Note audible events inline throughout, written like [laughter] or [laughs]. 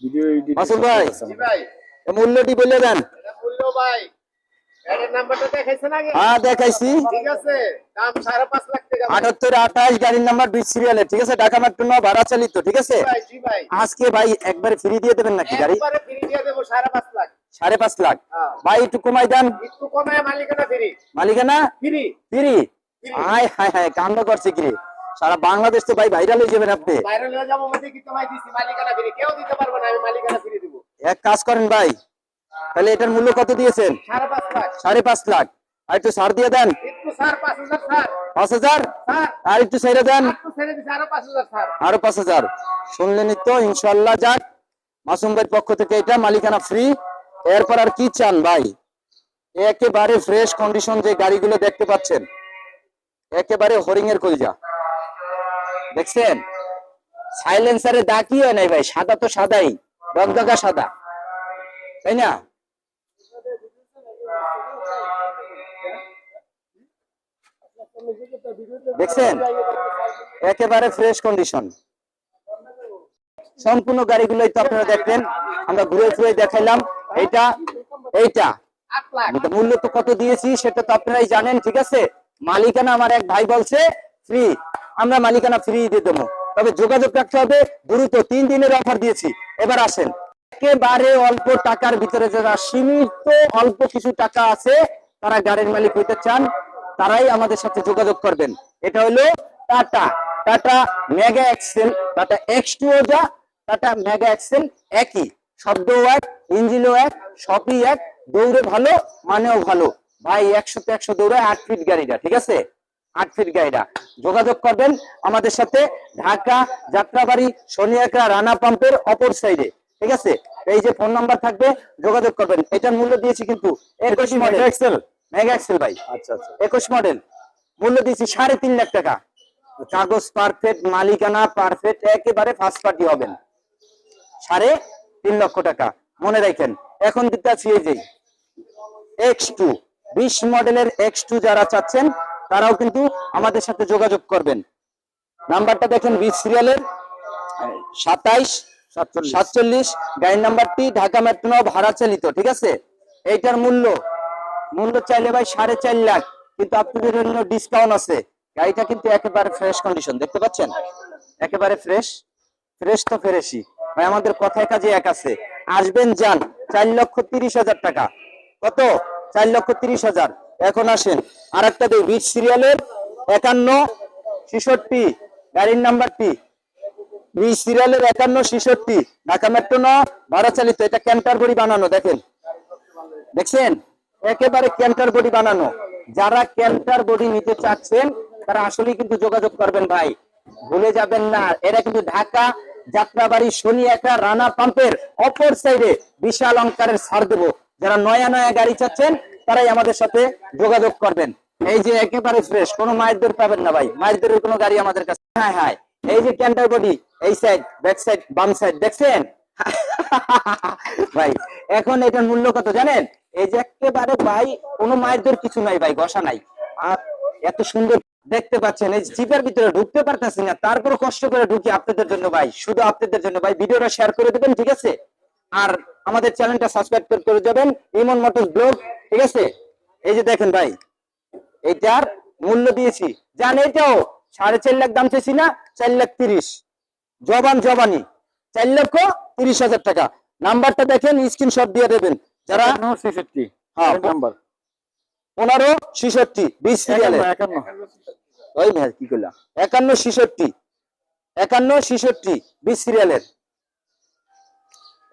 Video edit Masud ভাই। জি ভাই। এ মূল্যটি বলে দেন। এটা মূল্য ভাই। এটার নাম্বারটা দেখাইছেন আগে? হ্যাঁ দেখাইছি। ঠিক আছে। দাম সাড়ে পাঁচ লাখ টাকা ভাই। আটাত্তর আঠাশ গাড়ির নাম্বার দুই সিরিয়ালে ঠিক আছে? ঢাকা মেট্রো নয় ভাড়া চালিত ঠিক আছে? জি ভাই জি ভাই। আজকে ভাই একবারে ফ্রি দিয়ে দেবেন নাকি গাড়ি? একবারে ফ্রি দিয়ে দেবো সাড়ে পাঁচ লাখ। সাড়ে পাঁচ লাখ। হ্যাঁ। ভাই একটু কমাই দেন। একটু কমায় মালিকানা ফ্রি মালিকানা? ফ্রি ফ্রি হায় হায় হায় কান্ড করছে কি? সারা বাংলাদেশ তো ভাই ভাইরাল হয়ে যাবেন আপনি। ভাইরাল হয়ে যাব মধ্যে কিন্তু ভাই দিচ্ছি মালিকানা ফ্রি কেউ দিতে পারবে না আমি মালিকানা ফ্রি দিব। এক কাজ করেন ভাই তাহলে এটার মূল্য কত দিয়েছেন? সাড়ে পাঁচ লাখ। সাড়ে পাঁচ লাখ। আর একটু ছাড় দিয়ে দেন। পাঁচ হাজার আর একটু ছেড়ে দেন। আরও পাঁচ হাজার শুনলেনই তো ইনশাল্লাহ যাক। মাসুম ভাইয়ের পক্ষ থেকে এটা মালিকানা ফ্রি এরপর আর কি চান ভাই? একেবারে ফ্রেশ কন্ডিশন যে গাড়িগুলো দেখতে পাচ্ছেন। একেবারে হরিং এর কলজা। দেখছেন? সাইলেন্সারে দাগই হয় নাই ভাই? সাদা তো সাদাই। রকদগা সাদা। তাই না? দেখছেন? একেবারে ফ্রেশ কন্ডিশন সম্পূর্ণ গাড়িগুলোই তো আপনারা দেখলেন আমরা ঘুরে ফিরে দেখাইলাম। এইটা এইটা। মূল্য তো কত দিয়েছি সেটা তো আপনারাই জানেন, ঠিক আছে? মালিকানা আমার এক ভাই বলছে ফ্রি আমরা মালিকানা ফ্রি দিয়ে দেবো। তবে যোগাযোগ রাখতে হবে। দ্রুত তিন দিনের অফার দিয়েছি। এবার আসেন। একেবারে অল্প টাকার ভিতরে যারা সীমিত অল্প কিছু টাকা আছে, তারা গাড়ির মালিক হইতে চান, তারাই আমাদের সাথে যোগাযোগ করবেন। এটা হলো Tata Tata mega Excel Tata X two যা টাটা মেগা এক্সেল একই। শব্দ এক, ইঞ্জিনও এক, সবই এক। দৌড়ে ভালো, মানেও ভালো। ভাই একশো তো একশো দৌড়ে আট ফিট গাড়িটা, ঠিক আছে? আট ফিট গাড়িটা। যোগাযোগ করবেন আমাদের সাথে ঢাকা যাত্রাবাড়ি সোনিয়াকড়া রানা পাম্পের অপর সাইডে ঠিক আছে? এই যে ফোন নাম্বার থাকবে যোগাযোগ করবেন। এটার মূল্য দিয়েছি কিন্তু একুশ মডেল এক্সেল মেগা এক্সেল ভাই। আচ্ছা আচ্ছা। একুশ মডেল মূল্য দিয়েছি সাড়ে তিন লাখ টাকা। কাগজ পারফেক্ট মালিকানা পারফেক্ট একেবারে ফার্স্ট পার্টি হবেন। সাড়ে তিন লক্ষ টাকা। মনে রাখেন এখন দিতে আছি এই যে এক্স টু বিশ মডেলের এক্স টু যারা চাচ্ছেন তারাও কিন্তু আমাদের সাথে যোগাযোগ করবেন। নাম্বারটা দেখেন বিশ সিরিয়ালের, সাতাইশ, সাতচল্লিশ। গাড়ির নাম্বারটি ঢাকা মেট্রো ভাড়া চালিত, ঠিক আছে? এইটার মূল্য মূল্য চাইলে ভাই সাড়ে চার লাখ, কিন্তু আপনাদের জন্য ডিসকাউন্ট আছে। গাড়িটা কিন্তু একেবারে ফ্রেশ কন্ডিশন দেখতে পাচ্ছেন? একেবারে ফ্রেশ ফ্রেশ তো ফ্রেশই। ভাই, আমাদের কথায় কাজে এক আছে। আসবেন যান, চার লক্ষ তিরিশ হাজার টাকা। কত? চার লক্ষ তিরিশ হাজার। এখন আসেন। আর একটা দিই বিশ সিরিয়ালের একান্ন ছেষট্টি, গাড়ির নাম্বারটি। বিশ সিরিয়ালের একান্ন ছেষট্টি, ঢাকা মেট্রো ন, ভাড়া চালিত, এটা ক্যান্টার বড়ি বানানো, দেখেন। দেখছেন? একেবারে ক্যান্টার বডি বানানো। যারা ক্যান্টার বডি নিতে চাচ্ছেন, তারা আসলে কিন্তু যোগাযোগ করবেন ভাই। ভুলে যাবেন না। এরা কিন্তু ঢাকা যাত্রাবাড়ি শনি একটা রানা পাম্পের অপর সাইডে বিশাল অঙ্কারের ছাড় দেবো। যারা নয়া নয়া গাড়ি চাচ্ছেন, তারাই আমাদের সাথে যোগাযোগ করবেন। এই যে একেবারে ফ্রেশ কোনো মায়ের দর পাবেন না ভাই। মায়ের দরের কোনো গাড়ি আমাদের কাছে হ্যাঁ হ্যাঁ। এই যে ক্যান্টার বডি এই সাইড ব্যাক সাইড বাম সাইড দেখছেন? [laughs] ভাই, এখন এটার মূল্য কত জানেন? এই যে একেবারে ভাই, কোনো মায়ের দর কিছু নাই ভাই, বসা নাই। আর এত সুন্দর দেখতে পাচ্ছেন, এই জিপের ভিতরে ঢুকতে পারতেছি না। তারপর কষ্ট করে ঢুকি আপনাদের জন্য ভাই, শুধু আপনাদের জন্য ভাই। ভিডিওটা শেয়ার করে দেবেন, ঠিক আছে? আর আমাদের চ্যানেলটা সাবস্ক্রাইব করে যাবেন। ইমন মোটরস ব্লগ ঠিক আছে? এই যে দেখেন ভাই এটার মূল্য দিয়েছি। জান এটাও সাড়ে চার লাখ দাম চেয়েছি না চার লাখ তিরিশ। জবান জবানি চার লক্ষ তিরিশ হাজার টাকা। নাম্বারটা দেখেন স্ক্রিনশট দিয়ে দেবেন। যারা ছেষট্টি। হ্যাঁ, নাম্বার। পনেরো ছেষট্টি বিশ সিরিয়ালে। ওই ভাই কি করলাম একান্ন ছেষট্টি। একান্ন ছেষট্টি বিশ সিরিয়ালের।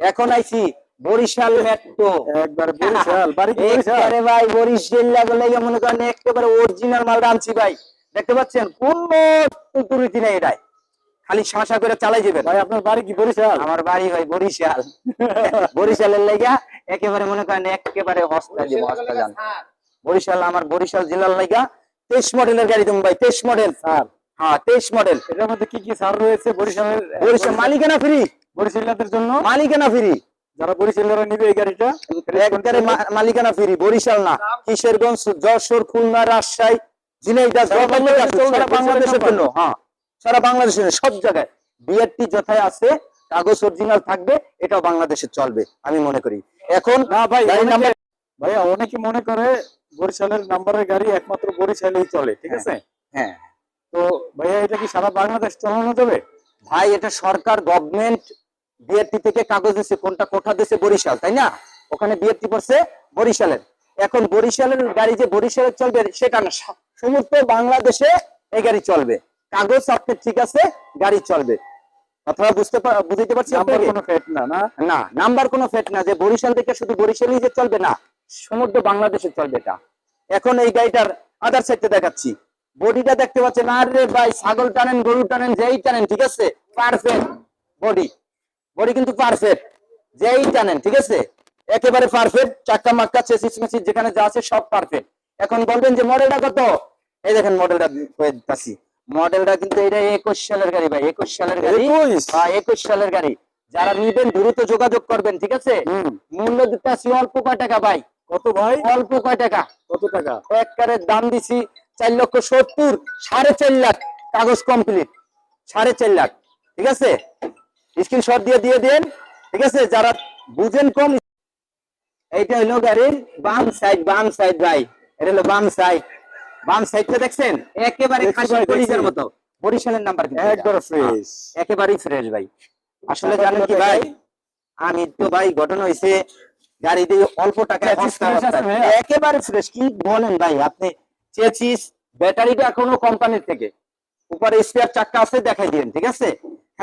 এখন আইছি বরিশাল মেট্রো একবার বরিশাল বাড়ি বরিশাল। একেবারে ভাই বরিশাল লাগলে মনে করেন একেবারে অরিজিনাল মাল আনছি ভাই। দেখতে পাচ্ছেন? কোন তুতুরিতি নেই এটাই খালি শাসা করে চালাই যাবেন। ভাই আপনার বাড়ি কি বরিশাল? আমার বাড়ি হয় বরিশাল। বরিশালের লেগা একেবারে মনে করেন একেবারে হস্তা দিব হস্তা যান। বরিশাল আমার বরিশাল জেলার লেগা। তেইশ মডেলের গাড়ি তুমি ভাই তেইশ মডেল। স্যার। হ্যাঁ তেইশ মডেল। এটার মধ্যে কি কি ছাড় রয়েছে বরিশালের? বরিশাল মালিকানা ফ্রি জন্য? মালিকানা ফ্রি। যারা বরিশালেরা নিবে এই গাড়িটা একবারে মালিকানা ফ্রি বরিশাল না। কিশোরগঞ্জ যশোর খুলনা রাজশাহী ঝিনাইদহ সারা বাংলাদেশের জন্য হ্যাঁ। সারা বাংলাদেশের সব জায়গায়। বিআরটি যথায় আছে কাগজ অরিজিনাল থাকবে এটাও বাংলাদেশে চলবে আমি মনে করি। এখন না ভাই অনেকে- নাম্বার ভাইয়া অনেকে মনে করে বরিশালের নাম্বারের গাড়ি একমাত্র বরিশালেই চলে ঠিক আছে? হ্যাঁ। তো ভাইয়া এটা কি সারা বাংলাদেশ চালানো যাবে? ভাই এটা সরকার গভর্নমেন্ট বিএফটি থেকে কাগজ দিচ্ছে কোনটা কোঠা দিচ্ছে বরিশাল তাই না? ওখানে বিএফটি পড়ছে বরিশালের। এখন বরিশালের গাড়ি যে বরিশালে চলবে সেটা না সমস্ত বাংলাদেশে এই গাড়ি চলবে। কাগজ আপনার ঠিক আছে গাড়ি চলবে। বুঝতে বুঝতে পারছি নাম্বার কোনো ফেট না না? না নাম্বার কোনো ফেট না যে বরিশাল থেকে শুধু বরিশালই যে চলবে না বাংলাদেশে চলবে এটা। এখন এই গাড়িটার আদার দেখাচ্ছি। বডিটা দেখতে পাচ্ছেন আর ভাই ছাগল টানেন গরু টানেন যেই টানেন ঠিক আছে? পারফেক্ট বডি বডি কিন্তু পারফেক্ট যেই টানেন ঠিক আছে? একেবারে পারফেক্ট চাক্কা মাক্কা চেসিস মেসিস যেখানে যা আছে সব পারফেক্ট এখন বলবেন যে মডেলটা কত? এই দেখেন মডেলটা দিতেছি মডেলটা কিন্তু এটা একুশ সালের গাড়ি ভাই একুশ সালের গাড়ি। একুশ? হ্যাঁ একুশ সালের গাড়ি। যারা নিবেন দ্রুত যোগাযোগ করবেন ঠিক আছে? মূল্য দিতে আসি অল্প কয় টাকা ভাই? কত ভাই? অল্প কয় টাকা। কত টাকা? একবারে দাম দিছি চার লক্ষ সত্তর সাড়ে চার লাখ। কাগজ কমপ্লিট সাড়ে চার লাখ ঠিক আছে? স্ক্রিনশট দিয়ে দিয়ে দেন ঠিক আছে? যারা বুঝেন কম এইটা হলো গাড়ির বাম সাইড বাম সাইড ভাই এটা হলো বাম সাইড বাম সাইডটা দেখছেন? একেবারে খাসি ভাই, মতো। বরিশালের নাম্বার কিন্তু এটা। ফ্রেশ একেবারেই ফ্রেশ ভাই। আসলে জানেন কি ভাই? আমি তো ভাই ঘটনা হয়েছে গাড়ি দিয়ে অল্প টাকায় একেবারে ফ্রেশ কি বলেন ভাই আপনি চেচিস ব্যাটারিটা এখনও কোম্পানির থেকে। উপরে স্পেয়ার চাক্কা আছে দেখাই দিন ঠিক আছে?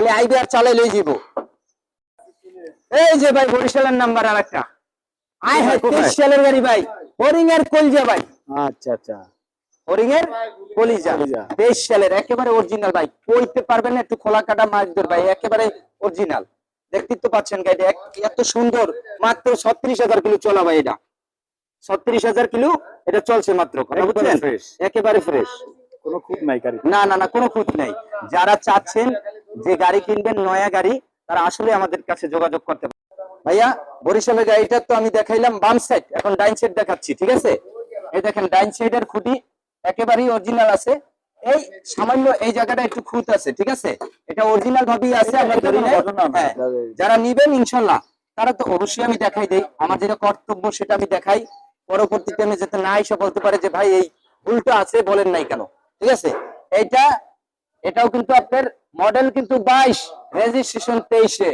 খালি আইবি আর চালাই লই যাব এই যে ভাই বরিশালের নাম্বার আর একটা আয় হ্যাঁ? তেইশ সালের গাড়ি ভাই হরিং এর কলজা ভাই। আচ্ছা আচ্ছা। হরিং এর কলিজা। তেইশ সালের একেবারে অরিজিনাল ভাই। কইতে পারবেন না একটু খোলা কাটা মাছ ধর ভাই একেবারে অরিজিনাল দেখতে তো পাচ্ছেন গাড়ি এত সুন্দর মাত্র ছত্রিশ হাজার কিলো চলা ভাই এটা। ছত্রিশ হাজার কিলো এটা চলছে মাত্র কথা বুঝছেন? একেবারে ফ্রেশ কোনো খুব নাই গাড়ি। না না না কোনো খুঁত নেই। যারা চাচ্ছেন যে গাড়ি কিনবেন নয়া গাড়ি তারা আসলে আমাদের কাছে যোগাযোগ করতে পারে ভাইয়া বরিশালের গাড়িটা তো আমি দেখাইলাম বাম সাইড এখন ডাইন সাইড দেখাচ্ছি ঠিক আছে? এই দেখেন ডাইন সাইডের খুঁটি একেবারেই অরিজিনাল আছে। এই সামান্য এই জায়গাটা একটু খুঁত আছে ঠিক আছে? এটা অরিজিনাল ভাবেই আছে আমরা ধরি। হ্যাঁ, যারা নিবেন ইনশাল্লাহ তারা তো অবশ্যই আমি দেখাই দেই। আমার যেটা কর্তব্য সেটা আমি দেখাই। পরবর্তীতে আমি যাতে না এসে বলতে পারে যে ভাই এই ভুলটা আছে বলেন নাই কেন? ঠিক আছে? এইটা এটাও কিন্তু আপনার মডেল কিন্তু বাইশ রেজিস্ট্রেশন তেইশে।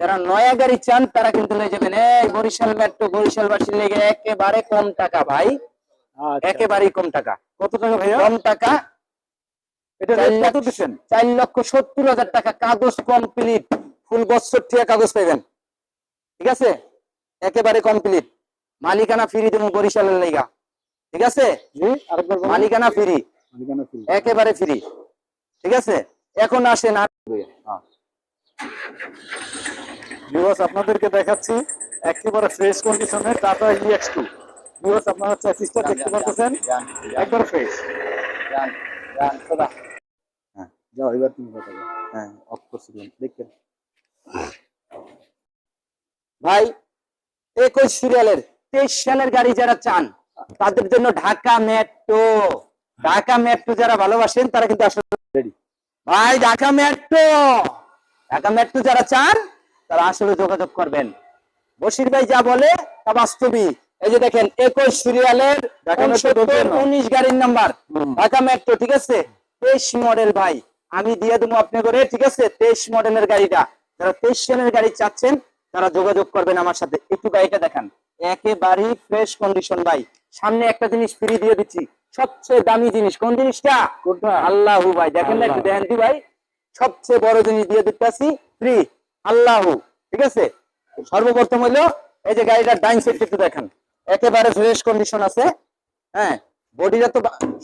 যারা নয়া গাড়ি চান তারা কিন্তু নিয়ে যাবেন। এই বরিশাল মেট্রো বরিশাল বাসীর লেগে একেবারে কম টাকা ভাই। আচ্ছা। একেবারেই কম টাকা। কত টাকা ভাইয়া? কম টাকা। এটা চার লক্ষ সত্তর হাজার টাকা কাগজ কমপ্লিট ফুল বছর থেকে কাগজ পাইবেন। ঠিক আছে? একেবারে কমপ্লিট মালিকানা ফ্রি দেবো বরিশালের লেগা। ঠিক আছে। মালিকানা ফ্রি। একেবারে ফ্রি ঠিক আছে? এখন আসেন আর হ্যাঁ। ভিউয়ার্স আপনাদেরকে দেখাচ্ছি একেবারে ফ্রেশ কন্ডিশনের টাটা ইএক্স টু ভিউয়ার্স আপনারা দেখতে একবার ফ্রেশ যাও এবার তুমি কথা হ্যাঁ অফ দেখবেন ভাই একুশ সিরিয়ালের তেইশ সালের গাড়ি যারা চান তাদের জন্য ঢাকা মেট্রো ঢাকা মেট্রো যারা ভালোবাসেন তারা কিন্তু আসলে? ভাই ঢাকা মেট্রো! ঢাকা মেট্রো যারা চান তারা আসলে যোগাযোগ করবেন। বশির ভাই যা বলে তা বাস্তবিক এই যে দেখেন একুশ সিরিয়ালের? উনিশ গাড়ির নাম্বার ঢাকা মেট্রো ঠিক আছে? তেইশ মডেল ভাই আমি দিয়ে দেবো আপনি করে ঠিক আছে? তেইশ মডেলের গাড়িটা। যারা তেইশ সালের গাড়ি চাচ্ছেন তারা যোগাযোগ করবেন আমার সাথে। একটু গাড়িটা দেখান। একেবারেই ফ্রেশ কন্ডিশন ভাই। সামনে একটা জিনিস ফ্রি দিয়ে দিচ্ছি। সবচেয়ে দামি জিনিস কোন জিনিসটা? আল্লাহু ভাই দেখেন না একটু। দেখেন ভাই। সবচেয়ে বড় জিনিস দিয়ে দিতেছি ফ্রি আল্লাহু ঠিক আছে? সর্বপ্রথম হলো এই যে গাড়িটার ডাইন সাইড একটু দেখেন। একেবারে ফ্রেশ কন্ডিশন আছে হ্যাঁ? বডিটা তো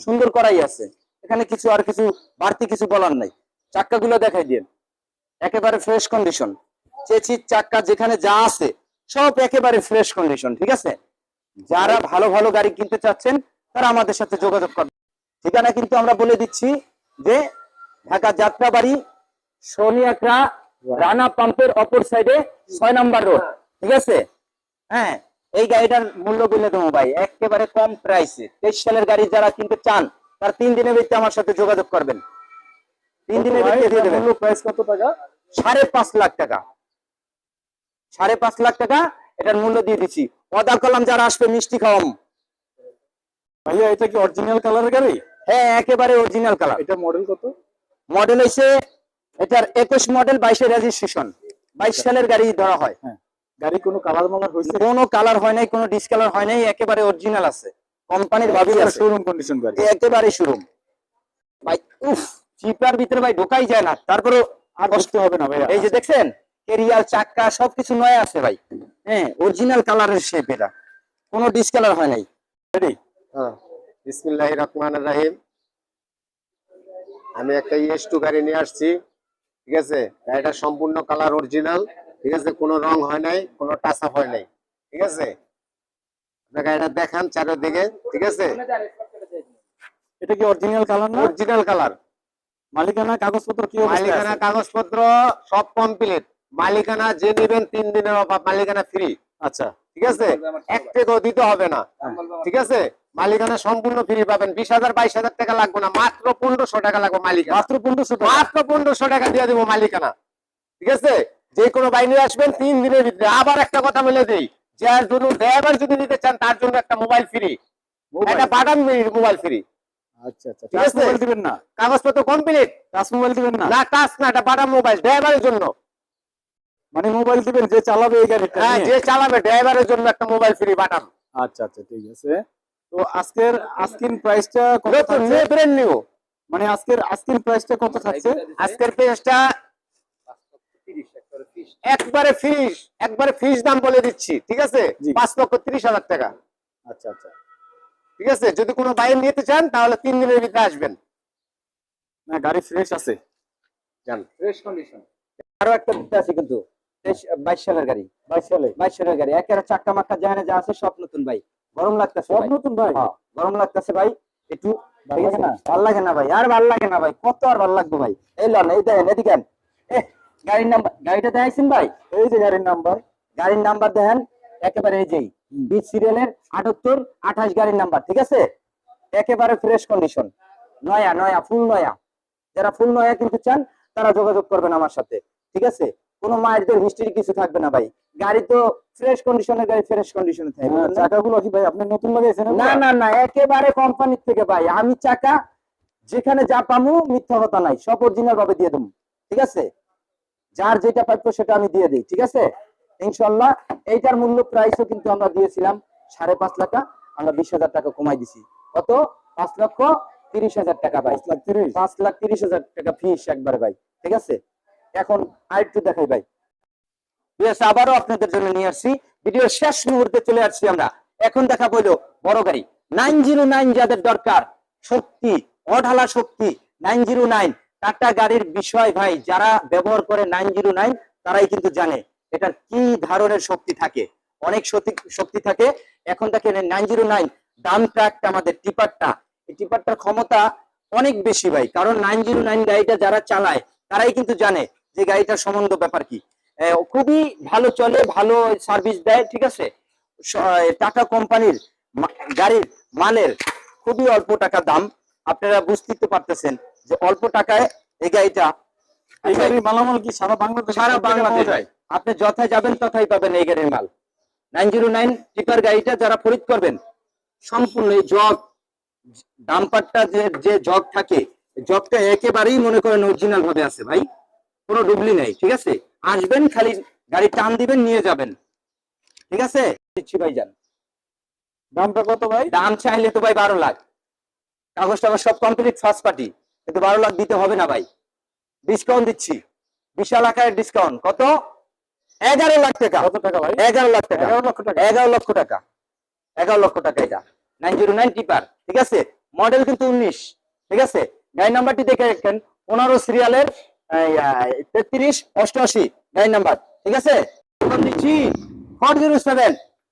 সুন্দর করাই আছে। এখানে কিছু আর কিছু বাড়তি কিছু বলার নাই। চাক্কাগুলো দেখাই দিন একেবারে ফ্রেশ কন্ডিশন চেচির চাক্কা যেখানে যা আছে সব একেবারে ফ্রেশ কন্ডিশন ঠিক আছে? যারা ভালো ভালো গাড়ি কিনতে চাচ্ছেন তারা আমাদের সাথে যোগাযোগ করবে ঠিকানা কিন্তু আমরা বলে দিচ্ছি যে ঢাকা যাত্রাবাড়ি সোনিয়াকড়া রানা পাম্পের অপর সাইডে ছয় নাম্বার রোড ঠিক আছে? হ্যাঁ এই গাড়িটার মূল্য বলে দেবো ভাই একেবারে কম প্রাইসে তেইশ সালের গাড়ি যারা কিনতে চান তার তিন দিনের ভিত্তিতে আমার সাথে যোগাযোগ করবেন। তিন দিনের ভাই, ভিত্তিতে দিয়ে দেবেন। প্রাইস কত টাকা? সাড়ে পাঁচ লাখ টাকা। সাড়ে পাঁচ লাখ টাকা এটার মূল্য দিয়ে দিচ্ছি অদা কলাম যারা আসবে মিষ্টি খাওয়াম। ভাইয়া এটা কি অরিজিনাল কালারের গাড়ি? হ্যাঁ একেবারে অরিজিনাল কালার এটা মডেল কত? মডেল হইছে এটার একুশ মডেল বাইশে রেজিস্ট্রেশন বাইশ সালের গাড়ি ধরা হয়। হ্যাঁ। গাড়ি কোনো কালার মালার হয়েছে কোনো কালার হয় নাই কোনো ডিসকালার হয় নাই একেবারে অরিজিনাল আছে। কোম্পানির ভাবি আছে। শোরুম কন্ডিশন গাড়ি। একেবারে শোরুম ভাই উফ চিপার ভিতরে ভাই ঢোকাই যায় না। তারপরে আর কষ্ট হবে না ভাইয়া। এই যে দেখছেন কেরিয়াল চাক্কা সবকিছু নয় আছে ভাই। হ্যাঁ অরিজিনাল কালারের শেপ এটা। কোনো ডিসকালার হয় নাই। রেডি হ্যাঁ। বিসমিল্লাহ রহমান রাহিম। আমি একটা ইএস টু গাড়ি নিয়ে আসছি ঠিক আছে? গাড়িটা সম্পূর্ণ কালার অরিজিনাল ঠিক আছে? কোনো রং হয় নাই কোনো টাচ আপ হয় নাই ঠিক আছে? আপনার গাড়িটা দেখান চারিদিকে ঠিক আছে? এটা কি অরিজিনাল কালার না? অরিজিনাল কালার মালিকানা কাগজপত্র কি মালিকানা কাগজপত্র সব কমপ্লিট মালিকানা যে নেবেন তিন দিনের অভাব মালিকানা ফ্রি আচ্ছা। ঠিক আছে? এক টাকাও দিতে হবে না। ঠিক আছে? মালিকানা সম্পূর্ণ ফ্রি পাবেন। বিশ হাজার বাইশ হাজার টাকা লাগবে না। মাত্র পনেরোশো টাকা লাগবে মালিকানা। মাত্র পনেরোশো টাকা। মাত্র পনেরোশো টাকা দিয়ে দেবো মালিকানা। ঠিক আছে? যে কোনো বাইরে আসবেন তিন দিনের ভিতরে। আবার একটা কথা বলে দেই। যার জন্য ড্রাইভার যদি নিতে চান তার জন্য একটা মোবাইল ফ্রি একটা বাটান মোবাইল ফ্রি আচ্ছা আচ্ছা। ঠিক আছে? দিবেন না? কাগজপত্র কমপ্লিট টাচ মোবাইল দিবেন না? না টাচ না এটা বাটান মোবাইল ড্রাইভারের জন্য। মানে মোবাইল দিবেন যে চালাবে এই গাড়িটা হ্যাঁ যে চালাবে ড্রাইভারের জন্য একটা মোবাইল ফ্রি বাটান আচ্ছা আচ্ছা ঠিক আছে। তো আজকের আস্কিন প্রাইসটা কত থাকছে? ব্র্যান্ড নিউ মানে আজকের আস্কিন প্রাইসটা কত থাকছে? আজকের পেজটা একবারে ফিস একবারে ফিস দাম বলে দিচ্ছি ঠিক আছে। পাঁচ লক্ষ তিরিশ হাজার টাকা। আচ্ছা আচ্ছা। ঠিক আছে? যদি কোনো বাইরে নিতে চান তাহলে তিন দিনের ভিতরে আসবেন। না গাড়ি ফ্রেশ আছে। যান। ফ্রেশ কন্ডিশন আরও একটা দিতে আছে কিন্তু। বাইশ সালের গাড়ি। বাইশ সালে? বাইশ সালের গাড়ি। একেবারে চাক্কা মাক্কা জাহানে যা আছে সব নতুন ভাই। গরম লাগতেছে সব নতুন ভাই? হ্যাঁ, গরম লাগতেছে ভাই। একটু ভালো লাগে না? ভালো লাগে না ভাই। আর ভালো লাগে না ভাই। কত আর ভালো লাগবে ভাই? এই লন এই দেখেন এদিকে গাড়ির নাম্বার গাড়িটা দেখাইছেন ভাই? এই যে গাড়ির নাম্বার। গাড়ির নাম্বার দেখেন একেবারে এই যেই বিচ সিরিয়ালের আটাত্তর আঠাশ গাড়ির নাম্বার ঠিক আছে? একেবারে ফ্রেশ কন্ডিশন নয়া নয়া ফুল নয়া। যারা ফুল নয়া কিনতে চান তারা যোগাযোগ করবেন আমার সাথে ঠিক আছে? কোনো মায়েরদের হিস্ট্রি কিছু থাকবে না ভাই। গাড়ি তো ফ্রেশ কন্ডিশনের গাড়ি ফ্রেশ কন্ডিশনে থাকবে হ্যাঁ, চাকাগুলো কি ভাই আপনি নতুন লাগাইছেন না না না একেবারে কোম্পানির থেকে ভাই। আমি চাকা যেখানে যা পামু মিথ্যা কথা নাই। সব অরিজিনাল ভাবে দিয়ে দেবো। ঠিক আছে? যার যেটা প্রাপ্য সেটা আমি দিয়ে দিই ঠিক আছে? ইনশাল্লাহ এইটার মূল্য প্রাইসও কিন্তু আমরা দিয়েছিলাম সাড়ে পাঁচ লাখ আমরা বিশ হাজার টাকা কমাই দিছি। কত? পাঁচ লক্ষ তিরিশ হাজার টাকা ভাই। পাঁচ লাখ তিরিশ। হাজার টাকা ফিস একবার ভাই। ঠিক আছে? এখন আরেকটু দেখাই ভাই। Yes, আবারও আপনাদের জন্য নিয়ে আসছি। ভিডিওর শেষ মুহূর্তে চলে আসছি আমরা। এখন দেখা বইলো বড় গাড়ি। নাইন জিরো নাইন যাদের দরকার শক্তি অঢালা শক্তি নাইন জিরো নাইন। টাটা গাড়ির বিষয় ভাই যারা ব্যবহার করে নাইন জিরো নাইন তারাই কিন্তু জানে এটার কি ধরনের শক্তি থাকে। অনেক শক্তি শক্তি থাকে। এখন দেখেন নাইন জিরো নাইন ডাম ট্রাকটা আমাদের টিপারটা। এই টিপারটার ক্ষমতা অনেক বেশি ভাই কারণ নাইন জিরো নাইন গাড়িটা যারা চালায় তারাই কিন্তু জানে যে গাড়িটার সম্বন্ধ ব্যাপার কি? খুবই ভালো চলে ভালো সার্ভিস দেয় ঠিক আছে? টাটা কোম্পানির গাড়ির মালের খুবই অল্প টাকা দাম। আপনারা বুঝতে পারতেছেন যে অল্প টাকায় এই গাড়িটা এই গাড়ির মালামাল কি সারা বাংলাদেশ সারা বাংলাদেশ। আপনি যথায় যাবেন তথায় পাবেন এই গাড়ির মাল। নাইন জিরো নাইন টিপার গাড়িটা যারা খরিদ করবেন সম্পূর্ণ এই জগ ডাম্পারটা যে যে জগ থাকে জগটা একেবারেই মনে করেন অরিজিনাল ভাবে আছে ভাই। কোনো ডুবলি নেই ঠিক আছে? আসবেন খালি গাড়ি টান দিবেন নিয়ে যাবেন। ঠিক আছে? দিচ্ছি ভাই যান। দামটা কত ভাই? দাম চাইলে তো ভাই বারো লাখ। কাগজ টাগজ সব কমপ্লিট ফার্স্ট পার্টি কিন্তু বারো লাখ দিতে হবে না ভাই। ডিসকাউন্ট দিচ্ছি। বিশাল আকারের ডিসকাউন্ট কত? এগারো লাখ টাকা। কত টাকা ভাই? এগারো লাখ টাকা। এগারো লক্ষ টাকা। এগারো লক্ষ টাকা। এগারো লক্ষ টাকা এটা। নাইন জিরো নাইন টিপার ঠিক আছে? মডেল কিন্তু উনিশ। ঠিক আছে? গাড়ি নাম্বারটি দেখে রাখেন। পনেরো সিরিয়ালের তেত্রিশ, অষ্টআশি গাড়ি নাম্বার ঠিক আছে? দিচ্ছি ফোর জিরো সেভেন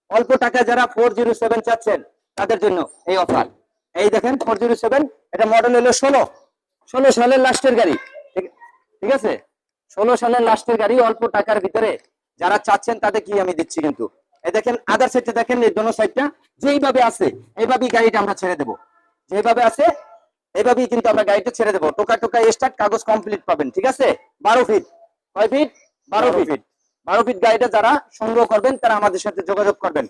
অল্প টাকা যারা ফোর জিরো সেভেন চাচ্ছেন, তাদের জন্য এই অফার এই দেখেন ফোর জিরো সেভেন এটা মডেল হলো ষোলো। ষোলো সালের লাস্টের গাড়ি, ঠিক আছে? ষোলো সালের লাস্টের গাড়ি, অল্প টাকার ভিতরে যারা চাচ্ছেন, তাদের কি আমি দিচ্ছি কিন্তু? এই দেখেন আদার সাইডটা দেখেন, এই দোনো সাইডটা যেইভাবে আছে, এইভাবেই গাড়িটা আমরা ছেড়ে দেবো। যেভাবে আছে এইভাবেই কিন্তু আমরা গাড়িটা ছেড়ে দেবো। টোকা টোকা স্টার্ট কাগজ কমপ্লিট পাবেন ঠিক আছে? বারো ফিট কয় ফিট বারো ফিট বারো ফিট গাড়িটা যারা সংগ্রহ করবেন তারা আমাদের সাথে যোগাযোগ করবেন।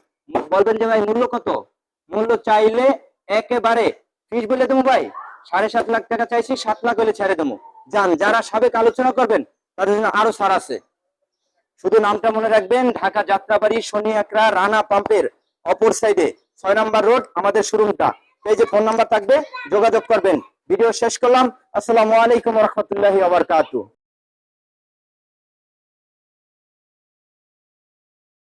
বলবেন যে ভাই মূল্য কত? মূল্য চাইলে একেবারে ফিস বলে দেবো ভাই সাড়ে সাত লাখ টাকা চাইছি সাত লাখ হলে ছেড়ে দেবো। যান যারা সাবেক আলোচনা করবেন তাদের জন্য আরও ছাড় আছে। শুধু নামটা মনে রাখবেন ঢাকা যাত্রাবাড়ি শনি একরা রানা পাম্পের অপর সাইডে ছয় নাম্বার রোড আমাদের শোরুমটা এই যে ফোন নাম্বার থাকবে যোগাযোগ করবেন। ভিডিও শেষ করলাম। আসসালামু আলাইকুম রহমতুল্লাহ